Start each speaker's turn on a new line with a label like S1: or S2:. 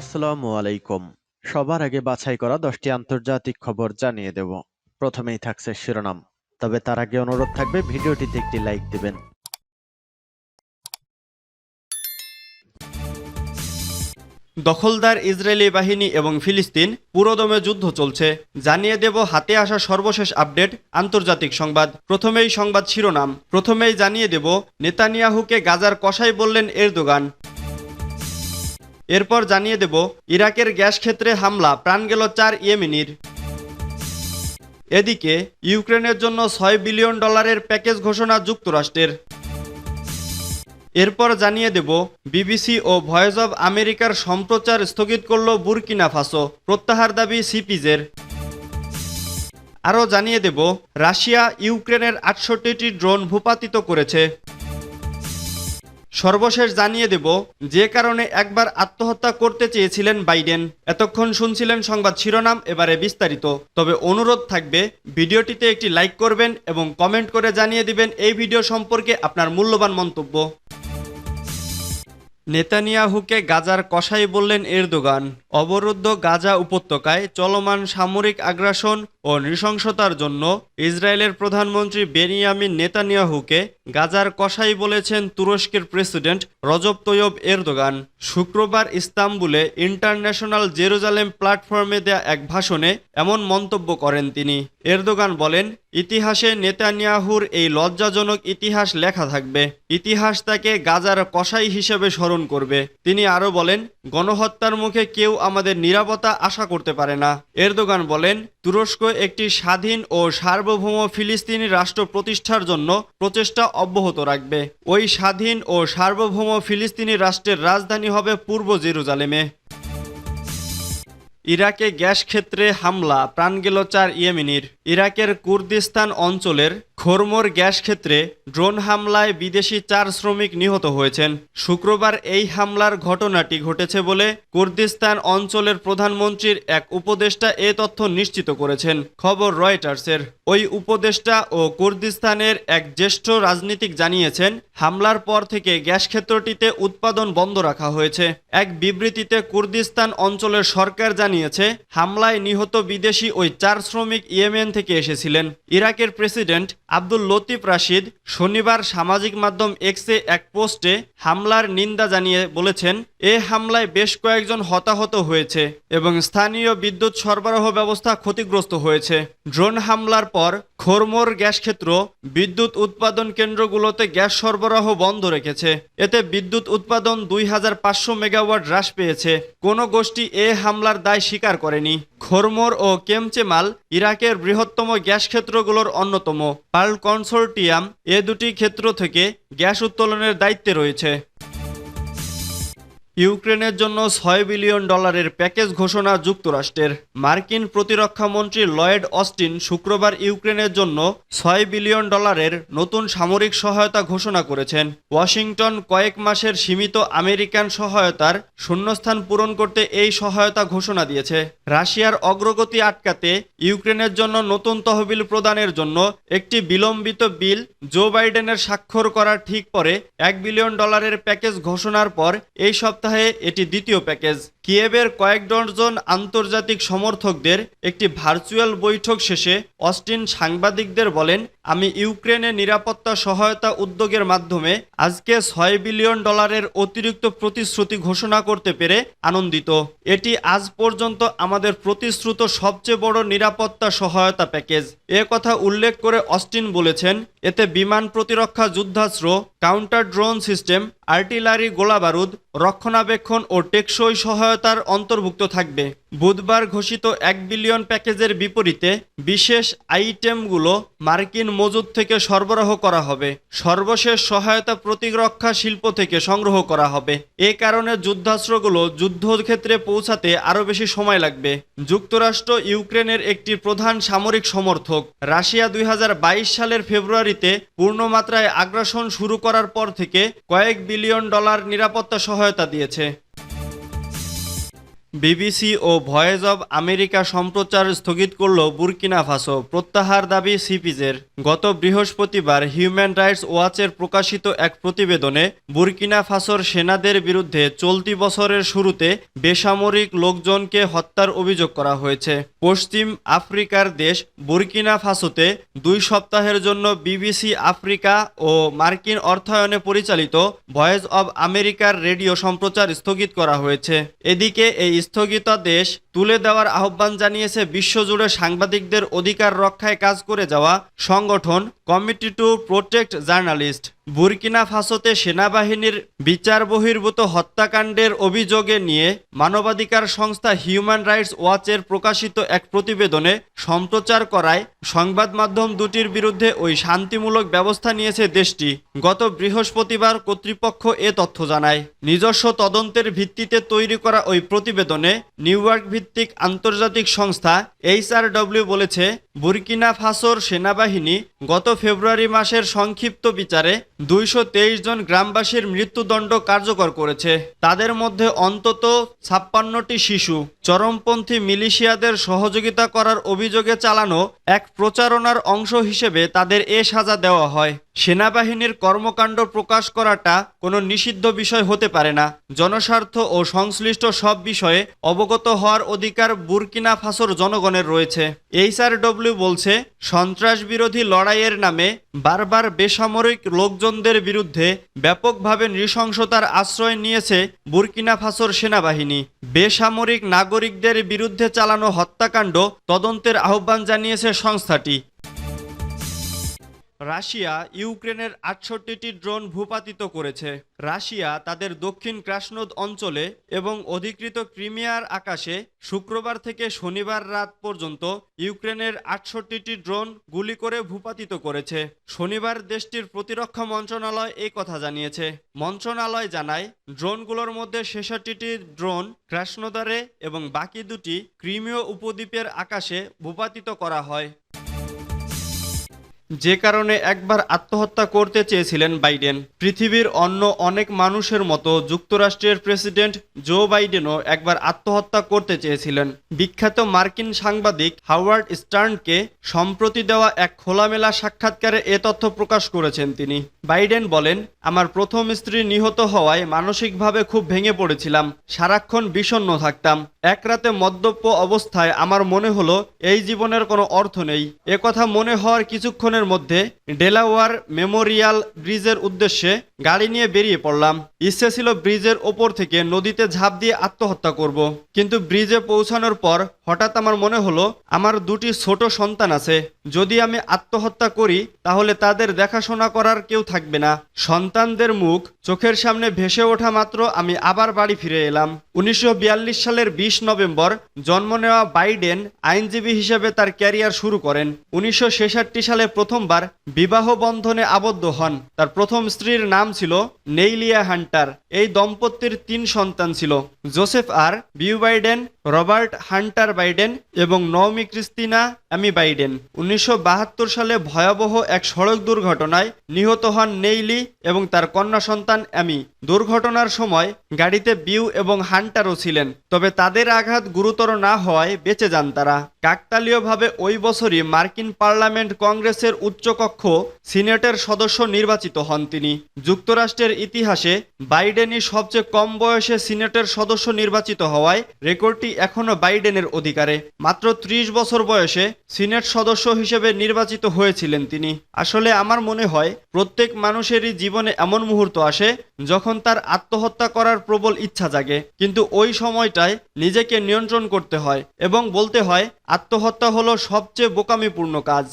S1: আসসালামু আলাইকুম সবার আগে বাছাই করা দশটি আন্তর্জাতিক খবর জানিয়ে দেব প্রথমেই থাকছে শিরোনাম তবে তার আগে অনুরোধ থাকবে ভিডিওটিতে একটি লাইক দেবেন দখলদার ইসরায়েলি বাহিনী এবং ফিলিস্তিন পুরোদমে যুদ্ধ চলছে জানিয়ে দেব হাতে আসা সর্বশেষ আপডেট আন্তর্জাতিক সংবাদ প্রথমেই সংবাদ শিরোনাম প্রথমেই জানিয়ে দেব নেতানিয়াহুকে গাজার কষাই বললেন এরদোগান এরপর জানিয়ে দেব ইরাকের গ্যাস ক্ষেত্রে হামলা প্রাণ গেল চার ইয়েমিনির এদিকে ইউক্রেনের জন্য ছয় বিলিয়ন ডলারের প্যাকেজ ঘোষণা যুক্তরাষ্ট্রের এরপর জানিয়ে দেব বিবিসি ও ভয়েস অব আমেরিকার সম্প্রচার স্থগিত করল বুরকিনা ফাসো প্রত্যাহার দাবি সিপিজের আরও জানিয়ে দেব রাশিয়া ইউক্রেনের আটষট্টিটি ড্রোন ভূপাতিত করেছে সর্বশেষ জানিয়ে দেব যে কারণে একবার আত্মহত্যা করতে চেয়েছিলেন বাইডেন এতক্ষণ শুনছিলেন সংবাদ শিরোনাম এবারে বিস্তারিত তবে অনুরোধ থাকবে ভিডিওটিতে একটি লাইক করবেন এবং কমেন্ট করে জানিয়ে দিবেন এই ভিডিও সম্পর্কে আপনার মূল্যবান মন্তব্য নেতানিয়াহুকে গাজার কষাই বললেন এরদোগান অবরুদ্ধ গাজা উপত্যকায় চলমান সামরিক আগ্রাসন ও নৃশংসতার জন্য ইসরায়েলের প্রধানমন্ত্রী বেনিয়ামিন নেতানিয়াহুকে গাজার কষাই বলেছেন তুরস্কের প্রেসিডেন্ট রজব তৈয়ব এরদোগান শুক্রবার ইস্তাম্বুলে ইন্টারন্যাশনাল জেরুজালেম প্ল্যাটফর্মে দেয়া এক ভাষণে এমন মন্তব্য করেন তিনি এরদোগান বলেন ইতিহাসে নেতানিয়াহুর এই লজ্জাজনক ইতিহাস লেখা থাকবে ইতিহাস তাকে গাজার কসাই হিসেবে স্মরণ করবে তিনি আরও বলেন গণহত্যার মুখে কেউ আমাদের নিরাপত্তা আশা করতে পারে না এরদোগান বলেন তুরস্ক একটি স্বাধীন ও সার্বভৌম ফিলিস্তিনি রাষ্ট্র প্রতিষ্ঠার জন্য প্রচেষ্টা অব্যাহত রাখবে ওই স্বাধীন ও সার্বভৌম ফিলিস্তিনি রাষ্ট্রের রাজধানী হবে পূর্ব জেরুজালেমে ইরাকে গ্যাস ক্ষেত্রে হামলা প্রাণ গেল চার ইয়েমিনির ইরাকের কুর্দিস্তান অঞ্চলের খোরমোর গ্যাস ক্ষেত্রে ড্রোন হামলায় বিদেশি চার শ্রমিক নিহত হয়েছেন শুক্রবার এই হামলার ঘটনাটি ঘটেছে বলে কুর্দিস্তান অঞ্চলের প্রধানমন্ত্রীর এক উপদেষ্টা এ তথ্য নিশ্চিত করেছেন খবর রয়টার্সের ওই উপদেষ্টা ও কুর্দিস্তানের এক জ্যেষ্ঠ রাজনীতিক জানিয়েছেন হামলার পর থেকে গ্যাস ক্ষেত্রটিতে উৎপাদন বন্ধ রাখা হয়েছে এক বিবৃতিতে কুর্দিস্তান অঞ্চলের সরকার জানিয়েছে হামলায় নিহত বিদেশি ওই চার শ্রমিক ইয়েমেন থেকে এসেছিলেন ইরাকের প্রেসিডেন্ট আব্দুল লতিফ রাশিদ শনিবার সামাজিক মাধ্যম এক্সে এক পোস্টে হামলার নিন্দা জানিয়ে বলেছেন এ হামলায় বেশ কয়েকজন হতাহত হয়েছে এবং স্থানীয় বিদ্যুৎ সরবরাহ ব্যবস্থা ক্ষতিগ্রস্ত হয়েছে ড্রোন হামলার পর খোরমোর গ্যাস ক্ষেত্র বিদ্যুৎ উৎপাদন কেন্দ্রগুলোতে গ্যাস সরবরাহ বন্ধ রেখেছে এতে বিদ্যুৎ উৎপাদন দুই মেগাওয়াট হ্রাস পেয়েছে কোনো গোষ্ঠী এ হামলার দায় স্বীকার করেনি খোরমোর ও কেমচেমাল ইরাকের বৃহত্তম গ্যাস ক্ষেত্রগুলোর অন্যতম পার্ল কনসোর্টিয়াম এ দুটি ক্ষেত্র থেকে গ্যাস উত্তোলনের দায়িত্বে রয়েছে ইউক্রেনের জন্য ছয় বিলিয়ন ডলারের প্যাকেজ ঘোষণা যুক্তরাষ্ট্রের মার্কিন প্রতিরক্ষা মন্ত্রী লয়েড অস্টিন শুক্রবার ইউক্রেনের জন্য ছয় বিলিয়ন ডলারের নতুন সামরিক সহায়তা ঘোষণা করেছেন ওয়াশিংটন কয়েক মাসের সীমিত আমেরিকান সহায়তার শূন্যস্থান পূরণ করতে এই সহায়তা ঘোষণা দিয়েছে রাশিয়ার অগ্রগতি আটকাতে ইউক্রেনের জন্য নতুন তহবিল প্রদানের জন্য একটি বিলম্বিত বিল জো বাইডেনের স্বাক্ষর করার ঠিক পরে এক বিলিয়ন ডলারের প্যাকেজ ঘোষণার পর এই সপ্তাহে সপ্তাহে এটি দ্বিতীয় প্যাকেজ কিয়েভের কয়েক ডজন আন্তর্জাতিক সমর্থকদের একটি ভার্চুয়াল বৈঠক শেষে অস্টিন সাংবাদিকদের বলেন আমি ইউক্রেনে নিরাপত্তা সহায়তা উদ্যোগের মাধ্যমে আজকে ছয় বিলিয়ন ডলারের অতিরিক্ত প্রতিশ্রুতি ঘোষণা করতে পেরে আনন্দিত এটি আজ পর্যন্ত আমাদের প্রতিশ্রুত সবচেয়ে বড় নিরাপত্তা সহায়তা প্যাকেজ এ কথা উল্লেখ করে অস্টিন বলেছেন এতে বিমান প্রতিরক্ষা যুদ্ধাস্ত্র কাউন্টার ড্রোন সিস্টেম আর্টিলারি গোলাবারুদ রক্ষণাবেক্ষণ ও টেকসই সহায়তা সহায়তার অন্তর্ভুক্ত থাকবে বুধবার ঘোষিত এক বিলিয়ন প্যাকেজের বিপরীতে বিশেষ আইটেমগুলো মার্কিন মজুদ থেকে সরবরাহ করা হবে সর্বশেষ সহায়তা প্রতিরক্ষা শিল্প থেকে সংগ্রহ করা হবে এ কারণে যুদ্ধাস্ত্রগুলো যুদ্ধক্ষেত্রে পৌঁছাতে আরও বেশি সময় লাগবে যুক্তরাষ্ট্র ইউক্রেনের একটি প্রধান সামরিক সমর্থক রাশিয়া দুই সালের ফেব্রুয়ারিতে পূর্ণমাত্রায় আগ্রাসন শুরু করার পর থেকে কয়েক বিলিয়ন ডলার নিরাপত্তা সহায়তা দিয়েছে বিবিসি ও ভয়েস অব আমেরিকা সম্প্রচার স্থগিত করল বুরকিনা ফাসো প্রত্যাহার দাবি সিপিজের গত বৃহস্পতিবার হিউম্যান রাইটস ওয়াচের প্রকাশিত এক প্রতিবেদনে বুর্কিনা ফাসোর সেনাদের বিরুদ্ধে চলতি বছরের শুরুতে বেসামরিক লোকজনকে হত্যার অভিযোগ করা হয়েছে পশ্চিম আফ্রিকার দেশ বুর্কিনা ফাসোতে দুই সপ্তাহের জন্য বিবিসি আফ্রিকা ও মার্কিন অর্থায়নে পরিচালিত ভয়েস অব আমেরিকার রেডিও সম্প্রচার স্থগিত করা হয়েছে এদিকে এই স্থগিতাদেশ তুলে দেওয়ার আহ্বান জানিয়েছে বিশ্বজুড়ে সাংবাদিকদের অধিকার রক্ষায় কাজ করে যাওয়া সংগঠন committee to protect journalist Burkina ফাসোতে সেনাবাহিনীর বিচার বহির্ভূত হত্যাকাণ্ডের অভিযোগে নিয়ে মানবাধিকার সংস্থা হিউম্যান রাইটস ওয়াচের প্রকাশিত এক প্রতিবেদনে সম্প্রচার করায় সংবাদ মাধ্যম দুটির বিরুদ্ধে ওই শান্তিমূলক ব্যবস্থা নিয়েছে দেশটি গত বৃহস্পতিবার কর্তৃপক্ষ এ তথ্য জানায় নিজস্ব তদন্তের ভিত্তিতে তৈরি করা ওই প্রতিবেদনে নিউ ইয়র্ক ভিত্তিক আন্তর্জাতিক সংস্থা এইচআরডব্লিউ বলেছে বুরকিনা ফাসোর সেনাবাহিনী গত ফেব্রুয়ারি মাসের সংক্ষিপ্ত বিচারে দুইশো জন গ্রামবাসীর মৃত্যুদণ্ড কার্যকর করেছে তাদের মধ্যে অন্তত ছাপ্পান্নটি শিশু চরমপন্থী মিলিশিয়াদের সহযোগিতা করার অভিযোগে চালানো এক প্রচারণার অংশ হিসেবে তাদের এ সাজা দেওয়া হয় সেনাবাহিনীর কর্মকাণ্ড প্রকাশ করাটা কোনো নিষিদ্ধ বিষয় হতে পারে না জনস্বার্থ ও সংশ্লিষ্ট সব বিষয়ে অবগত হওয়ার অধিকার বুরকিনা ফাসোর জনগণের রয়েছে এইচআরডব্লিউ বলছে সন্ত্রাস বিরোধী লড়াইয়ের নামে বারবার বেসামরিক লোকজনদের বিরুদ্ধে ব্যাপকভাবে নৃশংসতার আশ্রয় নিয়েছে বুরকিনা ফাসোর সেনাবাহিনী বেসামরিক নাগরিক নাগরিকদের বিরুদ্ধে চালানো হত্যাকাণ্ড তদন্তের আহ্বান জানিয়েছে সংস্থাটি রাশিয়া ইউক্রেনের আটষট্টিটি ড্রোন ভূপাতিত করেছে রাশিয়া তাদের দক্ষিণ ক্রাসনোদ অঞ্চলে এবং অধিকৃত ক্রিমিয়ার আকাশে শুক্রবার থেকে শনিবার রাত পর্যন্ত ইউক্রেনের আটষট্টিটি ড্রোন গুলি করে ভূপাতিত করেছে শনিবার দেশটির প্রতিরক্ষা মন্ত্রণালয় এই কথা জানিয়েছে মন্ত্রণালয় জানায় ড্রোনগুলোর মধ্যে ছেষট্টিটি ড্রোন ক্রাসনোদারে এবং বাকি দুটি ক্রিমীয় উপদ্বীপের আকাশে ভূপাতিত করা হয় যে কারণে একবার আত্মহত্যা করতে চেয়েছিলেন বাইডেন পৃথিবীর অন্য অনেক মানুষের মতো যুক্তরাষ্ট্রের প্রেসিডেন্ট জো বাইডেনও একবার আত্মহত্যা করতে চেয়েছিলেন বিখ্যাত মার্কিন সাংবাদিক হাওয়ার্ড স্টার্নকে সম্প্রতি দেওয়া এক খোলামেলা সাক্ষাৎকারে এ তথ্য প্রকাশ করেছেন তিনি বাইডেন বলেন আমার প্রথম স্ত্রী নিহত হওয়ায় মানসিকভাবে খুব ভেঙে পড়েছিলাম সারাক্ষণ বিষণ্ন থাকতাম এক রাতে মদ্যপ অবস্থায় আমার মনে হলো এই জীবনের কোনো অর্থ নেই কথা মনে হওয়ার কিছুক্ষণের মধ্যে ডেলাওয়ার মেমোরিয়াল ব্রিজের উদ্দেশ্যে গাড়ি নিয়ে বেরিয়ে পড়লাম ইচ্ছে ছিল ব্রিজের ওপর থেকে নদীতে ঝাঁপ দিয়ে আত্মহত্যা করব। কিন্তু ব্রিজে পৌঁছানোর পর হঠাৎ আমার মনে হলো আমার দুটি ছোট সন্তান আছে যদি আমি আত্মহত্যা করি তাহলে তাদের দেখাশোনা করার কেউ থাকবে না সন্তানদের মুখ চোখের সামনে ভেসে ওঠা মাত্র আমি আবার বাড়ি ফিরে এলাম উনিশশো সালের ২০ নভেম্বর জন্ম নেওয়া বাইডেন আইনজীবী হিসেবে তার ক্যারিয়ার শুরু করেন উনিশশো সালে প্রথমবার বিবাহ বন্ধনে আবদ্ধ হন তার প্রথম স্ত্রীর নাম ছিল নেইলিয়া হান হান্টার এই দম্পতির তিন সন্তান ছিল জোসেফ আর Beau Biden Robert Hunter Biden এবং নওমি ক্রিস্তিনা অ্যামি বাইডেন উনিশশো সালে ভয়াবহ এক সড়ক দুর্ঘটনায় নিহত হন নেইলি এবং তার কন্যা সন্তান অ্যামি দুর্ঘটনার সময় গাড়িতে বিউ এবং হান্টারও ছিলেন তবে তাদের আঘাত গুরুতর না হওয়ায় বেঁচে যান তারা কাকতালীয়ভাবে ওই বছরই মার্কিন পার্লামেন্ট কংগ্রেসের উচ্চকক্ষ সিনেটের সদস্য নির্বাচিত হন তিনি যুক্তরাষ্ট্রের ইতিহাসে বাইডেনই সবচেয়ে কম বয়সে সিনেটের সদস্য নির্বাচিত হওয়ায় রেকর্ডটি এখনও বাইডেনের অধিকারে মাত্র ত্রিশ বছর বয়সে সিনেট সদস্য হিসেবে নির্বাচিত হয়েছিলেন তিনি আসলে আমার মনে হয় প্রত্যেক মানুষেরই জীবনে এমন মুহূর্ত আসে যখন তার আত্মহত্যা করার প্রবল ইচ্ছা জাগে কিন্তু ওই সময়টায় নিজেকে নিয়ন্ত্রণ করতে হয় এবং বলতে হয় আত্মহত্যা হলো সবচেয়ে বোকামিপূর্ণ কাজ